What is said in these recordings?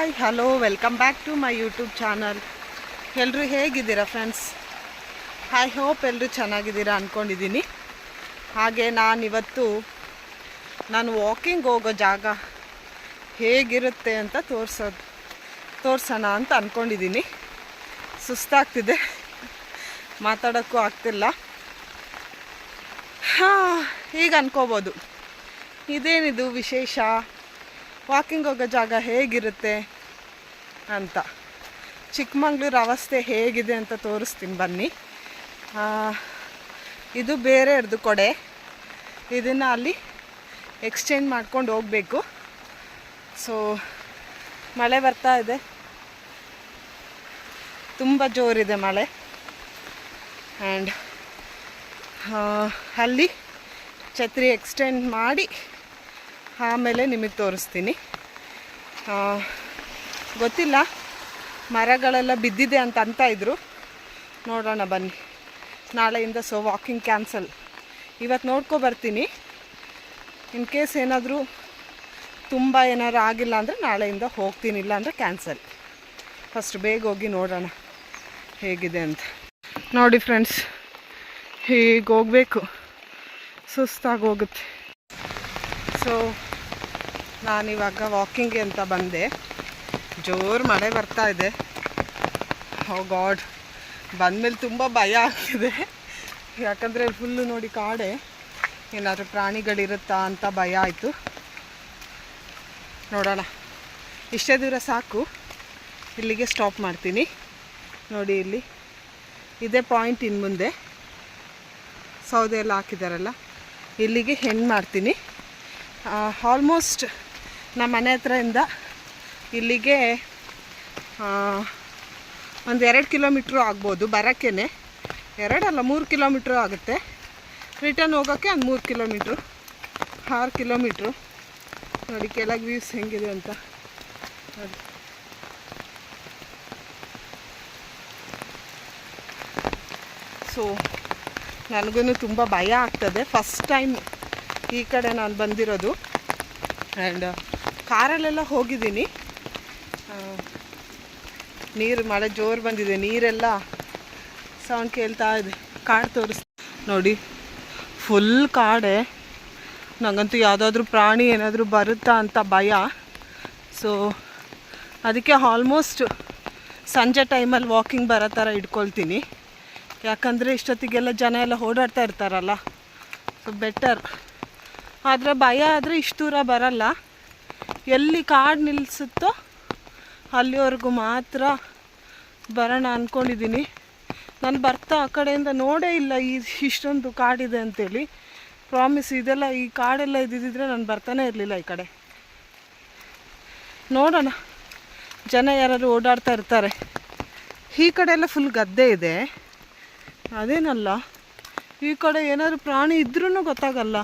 Hi hello welcome back to my YouTube channel ಎಲ್ಲರೂ ಹೇಗಿದ್ದೀರಾ friends I hope ಎಲ್ಲರೂ ಚೆನ್ನಾಗಿದ್ದೀರಾ ಅಂದ್ಕೊಂಡಿದ್ದೀನಿ ಹಾಗೆ ನಾನಿವತ್ತು ನಾನು ವಾಕಿಂಗ್ ಹೋಗೋ ಜಾಗ ಹೇಗಿರುತ್ತೆ ಅಂತ ತೋರಿಸೋದು ತೋರಿಸೋಣ ಅಂತ ಅಂದ್ಕೊಂಡಿದ್ದೀನಿ ಸುಸ್ತಾಗ್ತಿದೆ. ಮಾತಾಡೋಕ್ಕೂ ಆಗ್ತಿಲ್ಲ. ಹಾಂ, ಈಗ ಅನ್ಕೋಬೋದು. ಇದೇನಿದು ವಿಶೇಷ? ವಾಕಿಂಗ್ ಹೋಗೋ ಜಾಗ ಹೇಗಿರುತ್ತೆ ಅಂತ. ಚಿಕ್ಕಮಂಗ್ಳೂರು ಅವಸ್ಥೆ ಹೇಗಿದೆ ಅಂತ ತೋರಿಸ್ತೀನಿ, ಬನ್ನಿ. ಇದು ಇದು ಹಿಡ್ದು ಕೊಡೆ. ಇದನ್ನು ಅಲ್ಲಿ ಎಕ್ಸ್ಚೇಂಜ್ ಮಾಡ್ಕೊಂಡು ಹೋಗಬೇಕು. ಸೊ ಮಳೆ ಬರ್ತಾ ಇದೆ. ತುಂಬ ಜೋರಿದೆ ಮಳೆ. ಆ್ಯಂಡ್ ಅಲ್ಲಿ ಛತ್ರಿ ಎಕ್ಸ್ಟೆಂಡ್ ಮಾಡಿ ಆಮೇಲೆ ನಿಮಗೆ ತೋರಿಸ್ತೀನಿ. ಗೊತ್ತಿಲ್ಲ, ಮರಗಳೆಲ್ಲ ಬಿದ್ದಿದೆ ಅಂತ ಅಂತ ಇದ್ರು. ನೋಡೋಣ ಬನ್ನಿ. ನಾಳೆಯಿಂದ ಸೊ ವಾಕಿಂಗ್ ಕ್ಯಾನ್ಸಲ್ ಇವತ್ತು ನೋಡ್ಕೊ ಬರ್ತೀನಿ. ಇನ್ ಕೇಸ್ ಏನಾದರೂ ತುಂಬ ಏನಾದ್ರು ಆಗಿಲ್ಲ ಅಂದರೆ ನಾಳೆಯಿಂದ ಹೋಗ್ತೀನಿ ಇಲ್ಲ ಅಂದರೆ ಕ್ಯಾನ್ಸಲ್ ಫಸ್ಟ್ ಬೇಗ ಹೋಗಿ ನೋಡೋಣ ಹೇಗಿದೆ ಅಂತ. ನೋಡಿ ಫ್ರೆಂಡ್ಸ್ ಹೀಗೆ ಹೋಗಬೇಕು. ಸುಸ್ತಾಗಿ ಹೋಗುತ್ತೆ. ಸೊ ನಾನಿವಾಗ ವಾಕಿಂಗ್ಗೆ ಅಂತ ಬಂದೆ. ಜೋರು ಮಳೆ ಬರ್ತಾ ಇದೆ. ಓ ಗಾಡ್ ಬಂದಮೇಲೆ ತುಂಬ ಭಯ ಆಗ್ತಿದೆ. ಯಾಕಂದರೆ ಫುಲ್ಲು ನೋಡಿ ಕಾಡೆ. ಏನಾದರೂ ಪ್ರಾಣಿಗಳಿರುತ್ತಾ ಅಂತ ಭಯ ಆಯಿತು. ನೋಡೋಣ. ಇಷ್ಟೇ ದೂರ ಸಾಕು. ಇಲ್ಲಿಗೆ ಸ್ಟಾಪ್ ಮಾಡ್ತೀನಿ. ನೋಡಿ ಇಲ್ಲಿ. ಇದೇ ಪಾಯಿಂಟ್ ಇನ್ನು ಮುಂದೆ. ಸೌದೆ ಎಲ್ಲ ಹಾಕಿದಾರಲ್ಲ. ಇಲ್ಲಿಗೆ ಹೆಣ್ಣು ಮಾಡ್ತೀನಿ. ಆಲ್ಮೋಸ್ಟ್ ನಮ್ಮ ಮನೆ ಹತ್ರದಿಂದ ಇಲ್ಲಿಗೆ ಒಂದು ಎರಡು ಕಿಲೋಮೀಟ್ರು ಆಗ್ಬೋದು ಬರೋಕ್ಕೇ ಎರಡಲ್ಲ ಮೂರು ಕಿಲೋಮೀಟ್ರು ಆಗುತ್ತೆ. ರಿಟರ್ನ್ ಹೋಗೋಕ್ಕೆ ಒಂದು ಮೂರು ಕಿಲೋಮೀಟ್ರು, ಆರು ಕಿಲೋಮೀಟ್ರು. ನೋಡಿ, ಕೆಳಗೆ ವ್ಯೂಸ್ ಹೆಂಗಿದೆ ಅಂತ. ನೋಡಿ. ಸೊ ನನಗೂ ತುಂಬ ಭಯ ಆಗ್ತದೆ. ಫಸ್ಟ್ ಟೈಮ್ ಈ ಕಡೆ ನಾನು ಬಂದಿರೋದು. ಆ್ಯಂಡ್ ಕಾರಲ್ಲೆಲ್ಲ ಹೋಗಿದ್ದೀನಿ. ನೀರು ಮಳೆ ಜೋರು ಬಂದಿದೆ, ನೀರೆಲ್ಲ ಸೌಂಡ್ ಕೇಳ್ತಾ ಇದೆ, ಕಾಡು ತೋರಿಸ್. ನೋಡಿ ಫುಲ್ ಕಾಡೆ. ನನಗಂತೂ ಯಾವುದಾದ್ರೂ ಪ್ರಾಣಿ ಏನಾದರೂ ಬರುತ್ತಾ ಅಂತ ಭಯ. ಸೊ ಅದಕ್ಕೆ ಆಲ್ಮೋಸ್ಟ್ ಸಂಜೆ ಟೈಮಲ್ಲಿ ವಾಕಿಂಗ್ ಬರೋ ಥರ ಇಟ್ಕೊಳ್ತೀನಿ. ಯಾಕಂದರೆ ಇಷ್ಟೊತ್ತಿಗೆಲ್ಲ ಜನ ಎಲ್ಲ ಓಡಾಡ್ತಾ ಇರ್ತಾರಲ್ಲ ಸೊ ಬೆಟರ್ ಆದರೆ ಭಯ ಆದರೆ ಇಷ್ಟು ದೂರ ಬರಲ್ಲ. ಎಲ್ಲಿ ಕಾಡು ನಿಲ್ಲಿಸುತ್ತೋ ಅಲ್ಲಿವರೆಗೂ ಮಾತ್ರ ಬರೋಣ ಅಂದ್ಕೊಂಡಿದ್ದೀನಿ ನಾನು ಬರ್ತಾ ಆ ಕಡೆಯಿಂದ ನೋಡೇ ಇಲ್ಲ ಈ ಇಷ್ಟೊಂದು ಕಾಡಿದೆ ಅಂತೇಳಿ. ಪ್ರಾಮಿಸ್ ಇದೆಲ್ಲ ಈ ಕಾಡೆಲ್ಲ ಇದ್ದಿದ್ದರೆ ನಾನು ಬರ್ತಾನೆ ಇರಲಿಲ್ಲ ಈ ಕಡೆ. ನೋಡೋಣ. ಜನ ಯಾರಾದ್ರು ಓಡಾಡ್ತಾ ಇರ್ತಾರೆ. ಈ ಕಡೆ ಎಲ್ಲ ಫುಲ್ ಗದ್ದೆ ಇದೆ. ಅದೇನಲ್ಲ, ಈ ಕಡೆ ಏನಾದ್ರು ಪ್ರಾಣಿ ಇದ್ರೂ ಗೊತ್ತಾಗಲ್ಲ.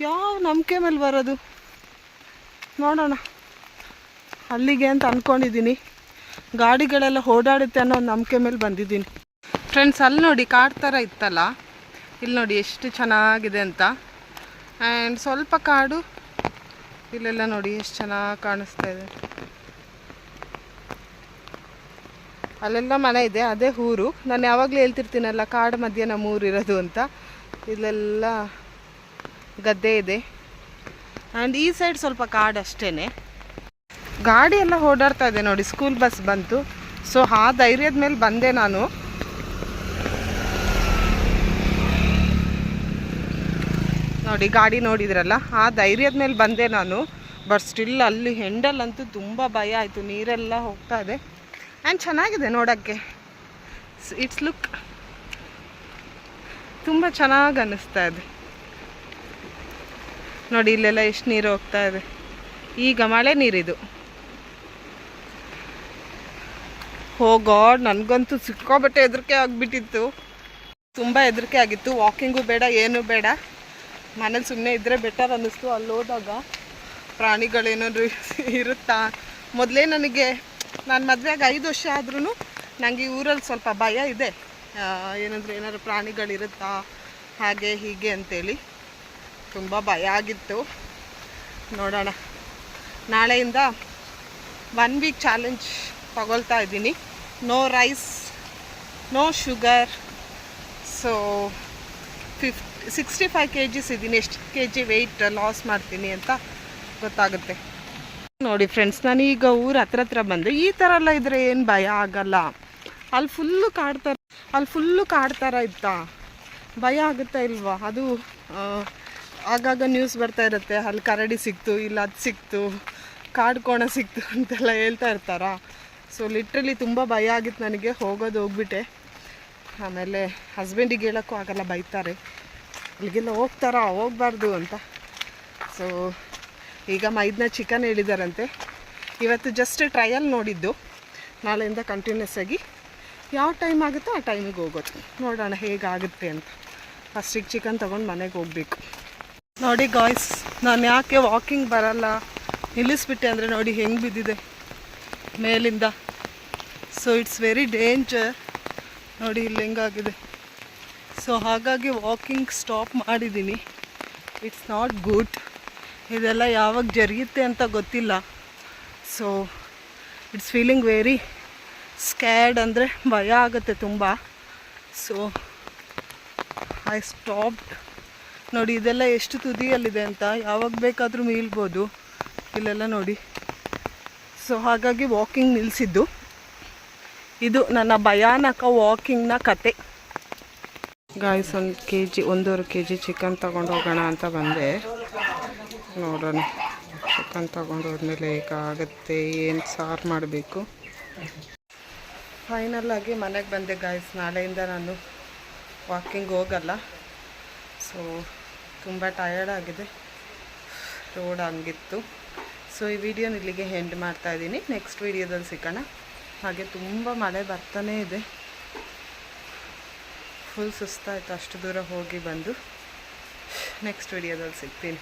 ಯಾವ ನಂಬಿಕೆ ಮೇಲೆ ಬರೋದು? ನೋಡೋಣ. ಅಲ್ಲಿಗೆ ಅಂತ ಅಂದ್ಕೊಂಡಿದ್ದೀನಿ ಗಾಡಿಗಳೆಲ್ಲ ಓಡಾಡುತ್ತೆ ಅನ್ನೋ ನಂಬಿಕೆ ಮೇಲೆ ಬಂದಿದ್ದೀನಿ. ಫ್ರೆಂಡ್ಸ್ ಅಲ್ಲಿ ನೋಡಿ ಕಾಡು ಥರ ಇತ್ತಲ್ಲ? ಇಲ್ಲಿ ನೋಡಿ ಎಷ್ಟು ಚೆನ್ನಾಗಿದೆ ಅಂತ. ಆ್ಯಂಡ್ ಸ್ವಲ್ಪ ಕಾಡು ಇಲ್ಲೆಲ್ಲ ನೋಡಿ ಎಷ್ಟು ಚೆನ್ನಾಗಿ ಕಾಣಿಸ್ತಾ ಇದೆ. ಅಲ್ಲೆಲ್ಲ ಮನೆ ಇದೆ, ಅದೇ ಊರು. ನಾನು ಯಾವಾಗಲೂ ಹೇಳ್ತಿರ್ತೀನಲ್ಲ, ಕಾಡು ಮಧ್ಯೆ ನಮ್ಮ ಊರಿರೋದು ಅಂತ. ಇಲ್ಲೆಲ್ಲ ಗದ್ದೆ ಇದೆ. ಆ್ಯಂಡ್ ಈ ಸೈಡ್ ಸ್ವಲ್ಪ ಕಾಡು ಅಷ್ಟೇ ಗಾಡಿ ಎಲ್ಲ ಓಡಾಡ್ತಾ ಇದೆ ನೋಡಿ ಸ್ಕೂಲ್ ಬಸ್ ಬಂತು. ಸೊ ಆ ಧೈರ್ಯದ ಮೇಲೆ ಬಂದೆ ನಾನು. ನೋಡಿ, ಗಾಡಿ ನೋಡಿದ್ರಲ್ಲ, ಆ ಧೈರ್ಯದ ಮೇಲೆ ಬಂದೆ ನಾನು. ಬಟ್ ಸ್ಟಿಲ್ ಅಲ್ಲಿ ಹೆಂಡಲ್ಲಂತೂ ತುಂಬ ಭಯ ಆಯಿತು, ನೀರೆಲ್ಲ ಹೋಗ್ತಾ ಇದೆ. ಆ್ಯಂಡ್ ಚೆನ್ನಾಗಿದೆ ನೋಡೋಕ್ಕೆ. ಇಟ್ಸ್ ಲುಕ್ ತುಂಬ ಚೆನ್ನಾಗಿ ಅನ್ನಿಸ್ತಾ ಇದೆ. ನೋಡಿ, ಇಲ್ಲೆಲ್ಲ ಎಷ್ಟು ನೀರು ಹೋಗ್ತಾ ಇದೆ. ಈಗ ಮಳೆ ನೀರಿದು. ಗಾಡ್, ನನಗಂತೂ ಸಿಕ್ಕಾಬಟ್ಟೆ ಹೆದರಿಕೆ ಆಗಿಬಿಟ್ಟಿತ್ತು. ತುಂಬ ಹೆದರಿಕೆ ಆಗಿತ್ತು. ವಾಕಿಂಗು ಬೇಡ, ಏನೂ ಬೇಡ. ಮನೇಲಿ ಸುಮ್ಮನೆ ಇದ್ದರೆ ಬೆಟರ್ ಅನ್ನಿಸ್ತು ಅಲ್ಲಿ ಹೋದಾಗ. ಪ್ರಾಣಿಗಳೇನಾದ್ರು ಇರುತ್ತಾ? ಮೊದಲೇ ನನಗೆ, ನಾನು ಮದುವೆಗೆ ಐದು ವರ್ಷ ಆದ್ರೂ ನನಗೆ ಊರಲ್ಲಿ ಸ್ವಲ್ಪ ಭಯ ಇದೆ. ಏನಂದ್ರೆ ಏನಾದ್ರು ಪ್ರಾಣಿಗಳಿರುತ್ತಾ? ಹಾಗೆ ಹೀಗೆ ಅಂತೇಳಿ. ತುಂಬ ಭಯ ಆಗಿತ್ತು. ನೋಡೋಣ. ನಾಳೆಯಿಂದ ಒನ್ ವೀಕ್ ಚಾಲೆಂಜ್ ತಗೊಳ್ತಾ ಇದ್ದೀನಿ. No rice no sugar so ಫಿಫ್ sixty five K Gs ಇದ್ದೀನಿ. ಎಷ್ಟು ಕೆ ಜಿ ವೆಯ್ಟ್ ಲಾಸ್ ಮಾಡ್ತೀನಿ ಅಂತ ಗೊತ್ತಾಗುತ್ತೆ. ನೋಡಿ ಫ್ರೆಂಡ್ಸ್ ನಾನು ಈಗ ಊರ ಹತ್ರ ಹತ್ರ ಬಂದೆ ಈ ಥರ ಎಲ್ಲ ಇದ್ರೆ ಏನು ಭಯ ಆಗಲ್ಲ. ಅಲ್ಲಿ ಫುಲ್ಲು ಕಾಡ್ತಾರ, ಅಲ್ಲಿ ಫುಲ್ಲು ಕಾಡ್ತಾರ ಇತ್ತಾ? ಭಯ ಆಗುತ್ತಾ ಇಲ್ವಾ? ಅದು ಆಗಾಗ ನ್ಯೂಸ್ ಬರ್ತಾ ಇರುತ್ತೆ, ಅಲ್ಲಿ ಕರಡಿ ಸಿಕ್ತು, ಇಲ್ಲ ಅದು ಸಿಕ್ತು, ಕಾಡು ಕೋಣ ಸಿಕ್ತು ಅಂತೆಲ್ಲ ಹೇಳ್ತಾ ಇರ್ತಾರಾ. ಸೊ ಲಿಟ್ರಲಿ ತುಂಬ ಭಯ ಆಗಿತ್ತು ನನಗೆ, ಹೋಗೋದು ಹೋಗ್ಬಿಟ್ಟೆ. ಆಮೇಲೆ ಹಸ್ಬೆಂಡಿಗೆ ಹೇಳೋಕ್ಕೂ ಆಗಲ್ಲ, ಬೈತಾರೆ. ಅಲ್ಲಿಗೆಲ್ಲ ಹೋಗ್ತಾರಾ, ಹೋಗ್ಬಾರ್ದು ಅಂತ. ಸೊ ಈಗ ಮೈದನ ಚಿಕನ್ ಹೇಳಿದಾರಂತೆ. ಇವತ್ತು ಜಸ್ಟ್ ಟ್ರಯಲ್ ನೋಡಿದ್ದು. ನಾಳೆಯಿಂದ ಕಂಟಿನ್ಯೂಸ್ ಆಗಿ ಯಾವ ಟೈಮ್ ಆಗುತ್ತೋ ಆ ಟೈಮಿಗೆ ಹೋಗೋದು. ನೋಡೋಣ ಹೇಗಾಗುತ್ತೆ ಅಂತ. ಫಸ್ಟಿಗೆ ಚಿಕನ್ ತೊಗೊಂಡು ಮನೆಗೆ ಹೋಗಬೇಕು. ನೋಡಿ ಗಾಯ್ಸ್ ನಾನು ಯಾಕೆ ವಾಕಿಂಗ್ ಬರಲ್ಲ? ನಿಲ್ಲಿಸ್ಬಿಟ್ಟೆ ಅಂದರೆ ನೋಡಿ ಹೆಂಗೆ ಬಿದ್ದಿದೆ ಮೇಲಿಂದ. ಸೊ ಇಟ್ಸ್ ವೆರಿ ಡೇಂಜರ್ ನೋಡಿ ಇಲ್ಲಿ ಹೆಂಗಾಗಿದೆ. ಸೊ ಹಾಗಾಗಿ ವಾಕಿಂಗ್ ಸ್ಟಾಪ್ ಮಾಡಿದ್ದೀನಿ. ಇಟ್ಸ್ ನಾಟ್ ಗುಡ್ ಇದೆಲ್ಲ ಯಾವಾಗ ಜರಿಯುತ್ತೆ ಅಂತ ಗೊತ್ತಿಲ್ಲ. So it's feeling very scared ಅಂದರೆ ಭಯ ಆಗುತ್ತೆ ತುಂಬ. ಸೊ ಐ ಸ್ಟಾಪ್ಡ್ ನೋಡಿ, ಇದೆಲ್ಲ ಎಷ್ಟು ತುದಿಯಲ್ಲಿದೆ ಅಂತ ಯಾವಾಗ ಬೇಕಾದರೂ ಮೀಲ್ಬೋದು ಇಲ್ಲೆಲ್ಲ ನೋಡಿ. ಸೊ ಹಾಗಾಗಿ ವಾಕಿಂಗ್ ನಿಲ್ಲಿಸಿದ್ದು ಇದು ನನ್ನ ಭಯಾನಕ ವಾಕಿಂಗ್ನ ಕತೆ. ಗಾಯ್ಸ್ ಒಂದು ಕೆ ಜಿ ಒಂದೂವರೆ ಕೆ ಜಿ ಚಿಕನ್ ತೊಗೊಂಡು ಹೋಗೋಣ ಅಂತ ಬಂದೆ. ನೋಡೋಣ. ಚಿಕನ್ ತೊಗೊಂಡು ಹೋದ್ಮೇಲೆ ಆಗುತ್ತೆ, ಏನು ಸಾರು ಮಾಡಬೇಕು. ಫೈನಲ್ ಮನೆಗೆ ಬಂದೆ ಗಾಯ್ಸ್ ನಾಳೆಯಿಂದ ನಾನು ವಾಕಿಂಗ್ ಹೋಗಲ್ಲ. ಸೊ ತುಂಬ ಟಯರ್ಡ್ ಆಗಿದೆ. ರೋಡ್ ಹಂಗಿತ್ತು ಸೊ ಈ ವಿಡಿಯೋನ ಇಲ್ಲಿಗೆ ಹೆಂಡ್ ಮಾಡ್ತಾ ಇದ್ದೀನಿ. ನೆಕ್ಸ್ಟ್ ವಿಡಿಯೋದಲ್ಲಿ ಸಿಗೋಣ. ಹಾಗೆ ತುಂಬ ಮಳೆ ಬರ್ತಾನೇ ಇದೆ. ಫುಲ್ ಸುಸ್ತಾಯಿತು. ಅಷ್ಟು ದೂರ ಹೋಗಿ ಬಂದು. ನೆಕ್ಸ್ಟ್ ವಿಡಿಯೋದಲ್ಲಿ ಸಿಗ್ತೀನಿ.